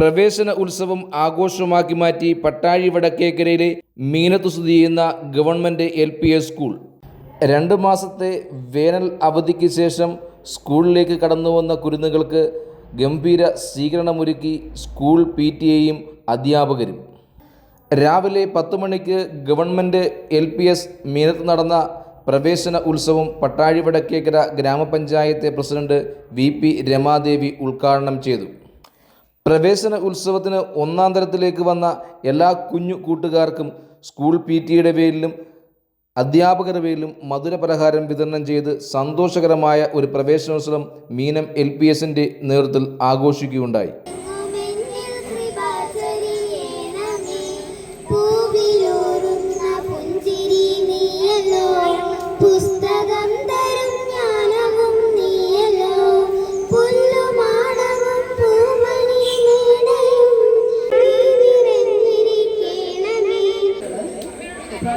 പ്രവേശന ഉത്സവം ആഘോഷമാക്കി മാറ്റി പട്ടാഴി വടക്കേക്കരയിലെ മീനത്ത് സ്ഥിതി ചെയ്യുന്ന government L P S school. രണ്ട് മാസത്തെ വേനൽ അവധിക്ക് ശേഷം സ്കൂളിലേക്ക് കടന്നു വന്ന കുരുന്നുകൾക്ക് ഗംഭീര സ്വീകരണമൊരുക്കി സ്കൂൾ പി ടി എയും അധ്യാപകരും. രാവിലെ പത്ത് മണിക്ക് government L P S Meenath നടന്ന പ്രവേശന ഉത്സവം പട്ടാഴി വടക്കേക്കര ഗ്രാമപഞ്ചായത്ത് പ്രസിഡന്റ് വി പി രമാദേവി ഉദ്ഘാടനം ചെയ്തു. പ്രവേശന ഉത്സവത്തിന് ഒന്നാം തരത്തിലേക്ക് വന്ന എല്ലാ കുഞ്ഞു കൂട്ടുകാർക്കും സ്കൂൾ പി ടിയുടെ പേരിലും അധ്യാപകരുടെ പേരിലും മധുരപലഹാരം വിതരണം ചെയ്ത് സന്തോഷകരമായ ഒരു പ്രവേശനോത്സവം മീനം എൽ പി എസിന്റെ നേതൃത്വത്തിൽ ആഘോഷിക്കുകയുണ്ടായി.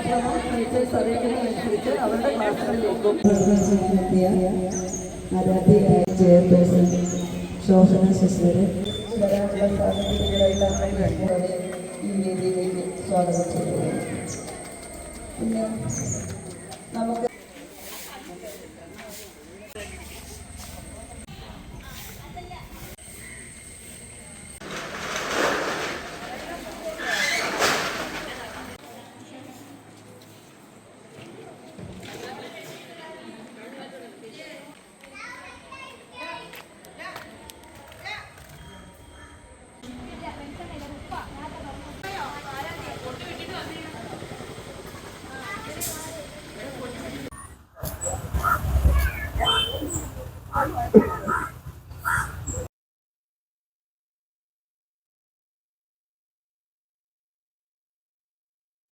യഥാക്രമം ടീച്ചേഴ്സ് അറിയിക്കുന്നതനുസരിച്ച് അവരുടെ ക്ലാസ്സുകളിലേക്കും ആരാധ്യയായ ചെയർപേഴ്സൺ ശോഭന ശശിധരൻ വരാനുള്ള അവരെ ഈ വേദിയിലേക്ക് സ്വാഗതം ചെയ്യുന്നു പിന്നെ I'm like,